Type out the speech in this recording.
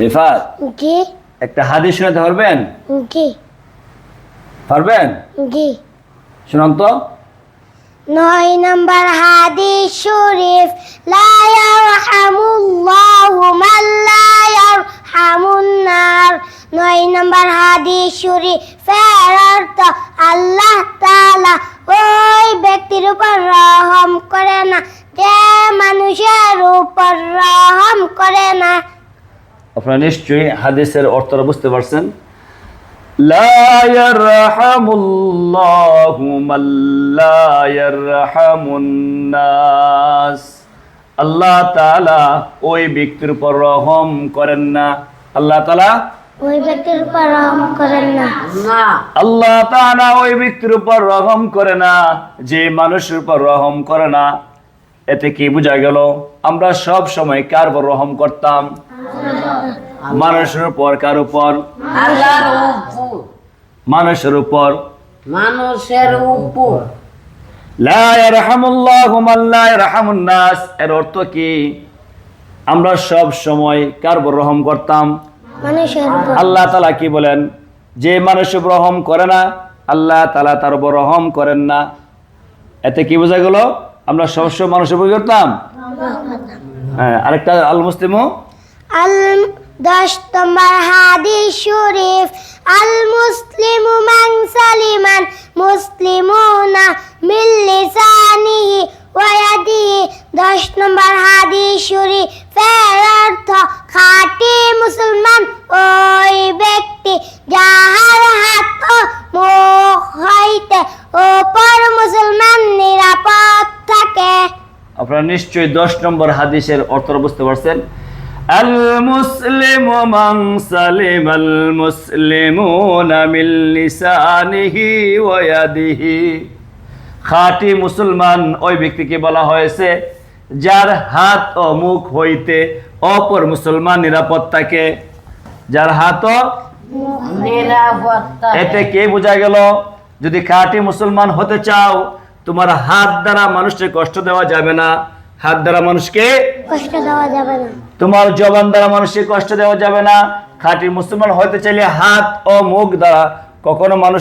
রিফাত জি একটা হাদিস শোনাতে পারবেন? জি পারবেন? জি শুনান তো। নয় নম্বর হাদিস শরীফ লা ইয়ারহামুল্লাহু মান লা ইয়ারহামুন নার। নয় নম্বর হাদিস শরীফ অর্থ আল্লাহ তাআলা ওই ব্যক্তির উপর রহম করে না যে মানুষের উপর রহম করে না। আপনারা নিশ্চয়ই হাদিসের অর্থটা বুঝতে পারছেন। মান লা ইয়ারহামুন নাস। আল্লাহ তাআলা ওই ব্যক্তির উপর রহম করেন না। আল্লাহ তাআলা ওই ব্যক্তির উপর রহম করেন না। না। আল্লাহ তাআলা ওই ব্যক্তির উপর রহম করে না যে মানুষের উপর রহম করে না। এতে কি বোঝা গেল? আমরা সব সময় কার উপর রহম করতাম? মানুষের উপর কার উপর? আল্লাহর উপর। মানুষের উপর। মানুষের উপর। লা ইয়ারহামুল্লাহু মান লা ইয়ারহামুন নাস। এর অর্থ কি? আমরা সব সময় কার উপর রহম করতাম? আল্লাহ তাআলা কি বলেন? যে উপর রহম করে না আল্লাহ তাআলা তার উপর রহম করেন না। এতে কি বোঝা গেল? আমরা সবসময় মানুষের উপর করতাম? হ্যাঁ আরেকটা আল মুসলিমও আল দশ নম্বর হাদিস শরীফ। আল মুসলিমু মান সালিমান, মুসলিমুনা মিন লিসানিহি ওয়া ইয়াদিহি। দশ নম্বর হাদিস শরীফ এর অর্থ, খাঁটি মুসলমান ওই ব্যক্তি যাহার হাত মুখ হইতে ওপর মুসলমান নিরাপদ থাকে। আপনারা নিশ্চয়ই দশ নম্বর হাদিসের অর্থ বুঝতে পারছেন। সালিম আল মুসলিমুনা মিন লিসানিহি ওয়া ইয়াদিহি খাঁটি মুসলমান ওই ব্যক্তিকে বলা হয়েছে যার হাত ও মুখ হইতে অপর মুসলমান নিরাপদ থাকে যার হাত এতে কে বোঝা গেল? যদি খাঁটি মুসলমান হতে চাও তোমার হাত দ্বারা মানুষকে কষ্ট দেওয়া যাবে না। হাত দ্বারা মানুষকে কষ্ট দেওয়া যাবে না। তোমার জবান দ্বারা মানুষকে কষ্ট দেওয়া যাবে না। খাঁটি মুসলমান হতে চাইলে হাত ও মুখ দ্বারা কখনো মানুষ